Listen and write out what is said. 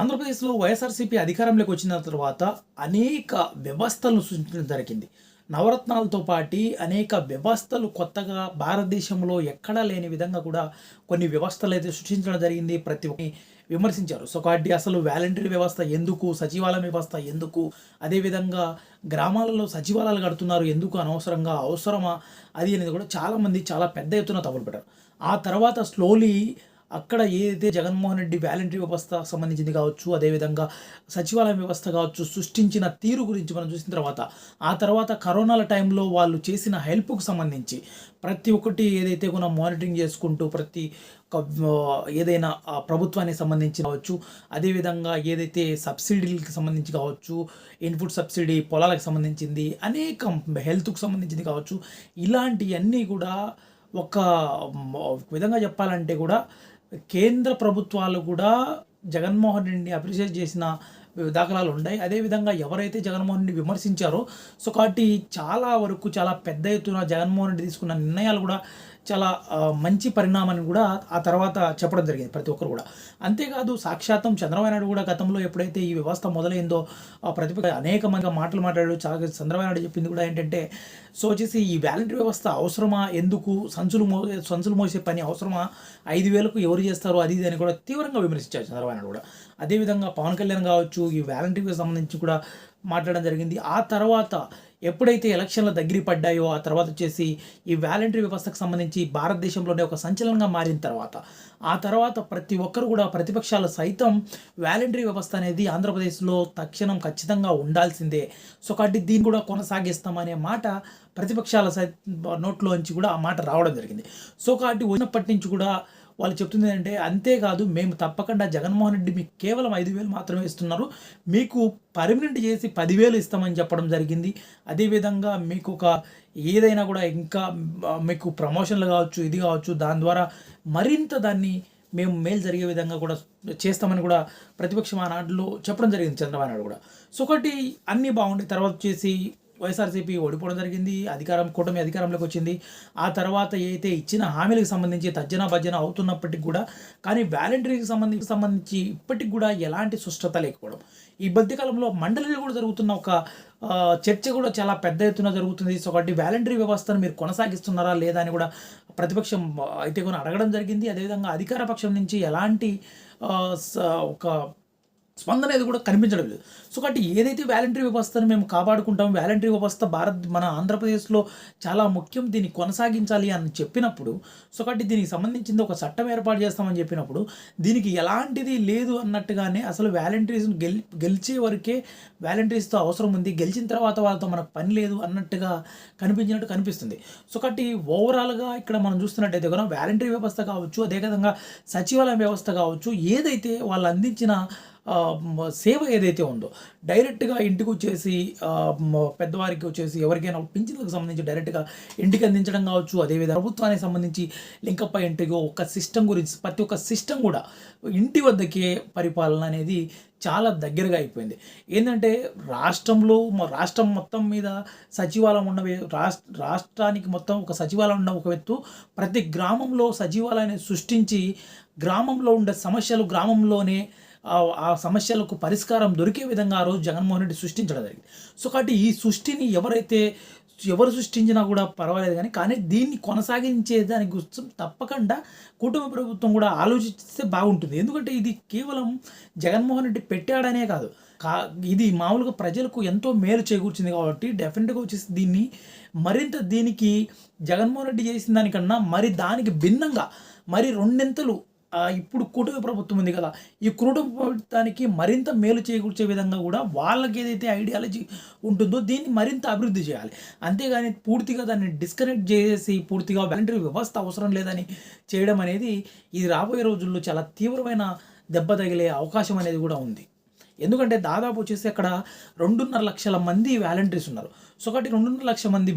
ఆంధ్రప్రదేశ్లో వైఎస్ఆర్సీపీ అధికారంలోకి వచ్చిన తర్వాత అనేక వ్యవస్థలను సృష్టించడం జరిగింది. నవరత్నాలతో పాటి అనేక వ్యవస్థలు కొత్తగా భారతదేశంలో ఎక్కడా లేని విధంగా కూడా కొన్ని వ్యవస్థలు అయితే సృష్టించడం జరిగింది. ప్రతి ఒక్కరిని విమర్శించారు. సో కాబట్టి అసలు వాలంటరీ వ్యవస్థ ఎందుకు సచివాలయం వ్యవస్థ ఎందుకు అదేవిధంగా గ్రామాలలో సచివాలయాలు కడుతున్నారు ఎందుకు అనవసరంగా అవసరమా అది అనేది కూడా చాలామంది చాలా పెద్ద ఎత్తున తగులు పెట్టారు ఆ తర్వాత స్లోలీ అక్కడ ఏదైతే జగన్మోహన్ రెడ్డి వాలంటరీ వ్యవస్థ సంబంధించింది కావచ్చు అదేవిధంగా సచివాలయం వ్యవస్థ కావచ్చు సృష్టించిన తీరు గురించి మనం చూసిన తర్వాత ఆ తర్వాత కరోనాల టైంలో వాళ్ళు చేసిన హెల్ప్కు సంబంధించి ప్రతి ఒక్కటి ఏదైతే కూడా మానిటరింగ్ చేసుకుంటూ ప్రతి ఒక, ఏదైనా ప్రభుత్వానికి సంబంధించి కావచ్చు అదేవిధంగా ఏదైతే సబ్సిడీలకు సంబంధించి కావచ్చు ఇన్పుట్ సబ్సిడీ పొలాలకు సంబంధించింది అనేక హెల్త్కు సంబంధించింది కావచ్చు ఇలాంటివన్నీ కూడా ఒక విధంగా చెప్పాలంటే కూడా కేంద్ర ప్రభుత్వాలు కూడా జగన్మోహన్ రెడ్డిని అప్రిషియేట్ చేసిన దాఖలాలు ఉన్నాయి అదేవిధంగా ఎవరైతే జగన్మోహన్ రెడ్డి విమర్శించారో సో కాబట్టి చాలా వరకు చాలా పెద్ద ఎత్తున జగన్మోహన్ రెడ్డి తీసుకున్న నిర్ణయాలు కూడా చాలా మంచి పరిణామాన్ని కూడా ఆ తర్వాత చెప్పడం జరిగింది ప్రతి ఒక్కరు కూడా. అంతేకాదు సాక్షాత్తం చంద్రబాబు నాయుడు కూడా గతంలో ఎప్పుడైతే ఈ వ్యవస్థ మొదలైందో ఆ ప్రతిపక్ష అనేక మంది మాటలు మాట్లాడాడు. చాలా చంద్రబాబు నాయుడు చెప్పింది కూడా ఏంటంటే సో వచ్చేసి ఈ వాలంటరీ వ్యవస్థ అవసరమా? ఎందుకు? సంచులు మో సంచులు మోసే పని అవసరమా? ఐదు వేలకు ఎవరు చేస్తారో అది ఇది అని కూడా తీవ్రంగా విమర్శించారు చంద్రబాబు నాయుడు కూడా. అదేవిధంగా పవన్ కళ్యాణ్ కావచ్చు ఈ వాలంటరీకి సంబంధించి కూడా మాట్లాడడం జరిగింది. ఆ తర్వాత ఎప్పుడైతే ఎలక్షన్లు దగ్గర పడ్డాయో ఆ తర్వాత వచ్చేసి ఈ వాలంటరీ వ్యవస్థకు సంబంధించి భారతదేశంలోనే ఒక సంచలనంగా మారిన తర్వాత ఆ తర్వాత ప్రతి ఒక్కరు కూడా ప్రతిపక్షాలు సైతం వాలంటరీ వ్యవస్థ అనేది ఆంధ్రప్రదేశ్లో తక్షణం ఖచ్చితంగా ఉండాల్సిందే. సో కాబట్టి దీన్ని కూడా కొనసాగిస్తామనే మాట ప్రతిపక్షాల సై నోట్లోంచి కూడా ఆ మాట రావడం జరిగింది. సో కాబట్టి ఉన్నప్పటి నుంచి కూడా వాళ్ళు చెప్తుంది ఏంటంటే అంతేకాదు మేము తప్పకుండా జగన్మోహన్ రెడ్డి మీకు కేవలం ఐదు వేలు మాత్రమే ఇస్తున్నారు. మీకు పర్మనెంట్ చేసి పదివేలు ఇస్తామని చెప్పడం జరిగింది. అదేవిధంగా మీకు ఒక ఏదైనా కూడా ఇంకా మీకు ప్రమోషన్లు కావచ్చు ఇది కావచ్చు దాని ద్వారా మరింత దాన్ని మేము మేలు జరిగే విధంగా కూడా చేస్తామని కూడా ప్రతిపక్షం మానాడులో చెప్పడం జరిగింది చంద్రబాబు నాయుడు కూడా. సో ఒకటి అన్నీ బాగుండే తర్వాత వచ్చేసి వైఎస్ఆర్సీపీ ఓడిపోవడం జరిగింది అధికారం కూటమి అధికారంలోకి వచ్చింది. ఆ తర్వాత ఏదైతే ఇచ్చిన హామీలకు సంబంధించి తర్జన భర్జన అవుతున్నప్పటికి కూడా కానీ వాలంటరీకి సంబంధించి సంబంధించి ఇప్పటికి కూడా ఎలాంటి సుష్టత లేకపోవడం. ఈ మధ్యకాలంలో మండలిలో కూడా జరుగుతున్న ఒక చర్చ కూడా చాలా పెద్ద ఎత్తున జరుగుతుంది. సో కాబట్టి వాలంటరీ వ్యవస్థను మీరు కొనసాగిస్తున్నారా లేదా అని కూడా ప్రతిపక్షం అయితే కూడా అడగడం జరిగింది. అదేవిధంగా అధికార పక్షం నుంచి ఎలాంటి స- ఒక స్పందన అనేది కూడా కనిపించడం లేదు. సో కాబట్టి ఏదైతే వాలంటరీ వ్యవస్థను మేము కాపాడుకుంటాం వాలంటరీ వ్యవస్థ భారత్ మన ఆంధ్రప్రదేశ్లో చాలా ముఖ్యం దీన్ని కొనసాగించాలి అని చెప్పినప్పుడు సో కాబట్టి దీనికి సంబంధించింది ఒక చట్టం ఏర్పాటు చేస్తామని చెప్పినప్పుడు దీనికి ఎలాంటిది లేదు అన్నట్టుగానే అసలు వాలంటీర్స్ గెల్ గెలిచే వరకే వాలంటీర్స్తో అవసరం ఉంది. గెలిచిన తర్వాత వాళ్ళతో మనకు పని లేదు అన్నట్టుగా కనిపించినట్టు కనిపిస్తుంది. సో కాబట్టి ఓవరాల్గా ఇక్కడ మనం చూస్తున్నట్టయితే కూడా వాలంటరీ వ్యవస్థ కావచ్చు అదేవిధంగా సచివాలయం వ్యవస్థ కావచ్చు ఏదైతే వాళ్ళు అందించిన సేవ ఏదైతే ఉందో డైరెక్ట్గా ఇంటికి వచ్చేసి పెద్దవారికి వచ్చేసి ఎవరికైనా పింఛన్లకు సంబంధించి డైరెక్ట్గా ఇంటికి అందించడం కావచ్చు. అదేవిధంగా ప్రభుత్వానికి సంబంధించి లింకప్ అయి ఇంటికి ఒక సిస్టమ్ గురించి ప్రతి ఒక్క సిస్టమ్ కూడా ఇంటి వద్దకే పరిపాలన అనేది చాలా దగ్గరగా అయిపోయింది. ఏంటంటే రాష్ట్రంలో రాష్ట్రం మొత్తం మీద సచివాలయం ఉన్న రాష్ట్ర రాష్ట్రానికి మొత్తం ఒక సచివాలయం ఉన్న ఒక వ్యక్తు ప్రతి గ్రామంలో సచివాలయాన్ని సృష్టించి గ్రామంలో ఉండే సమస్యలు గ్రామంలోనే ఆ సమస్యలకు పరిష్కారం దొరికే విధంగా ఆ రోజు జగన్మోహన్ రెడ్డి సృష్టించడం జరిగింది. సో కాబట్టి ఈ సృష్టిని ఎవరైతే ఎవరు సృష్టించినా కూడా పర్వాలేదు కానీ కానీ దీన్ని కొనసాగించే దాని గుర్తం తప్పకుండా కుటుంబ ప్రభుత్వం కూడా ఆలోచిస్తే బాగుంటుంది. ఎందుకంటే ఇది కేవలం జగన్మోహన్ రెడ్డి పెట్టాడనే కాదు. కా ఇది మామూలుగా ప్రజలకు ఎంతో మేలు చేకూర్చింది కాబట్టి డెఫినెట్గా వచ్చేసి దీన్ని మరింత దీనికి జగన్మోహన్ రెడ్డి చేసిన దానికన్నా మరి దానికి భిన్నంగా మరి రెండింతలు ఇప్పుడు కూటమి ప్రభుత్వం ఉంది కదా. ఈ కూటమి ప్రభుత్వానికి మరింత మేలు చేకూర్చే విధంగా కూడా వాళ్ళకి ఏదైతే ఐడియాలజీ ఉంటుందో దీన్ని మరింత అభివృద్ధి చేయాలి. అంతేగాని పూర్తిగా దాన్ని డిస్కనెక్ట్ చేసి పూర్తిగా వాలంటరీ వ్యవస్థ అవసరం లేదని చేయడం అనేది ఇది రాబోయే రోజుల్లో చాలా తీవ్రమైన దెబ్బ తగిలే అవకాశం అనేది కూడా ఉంది. ఎందుకంటే దాదాపు వచ్చేసి అక్కడ రెండున్నర లక్షల మంది వాలంటీర్స్ ఉన్నారు. సో కాబట్టి రెండున్నర లక్షల మంది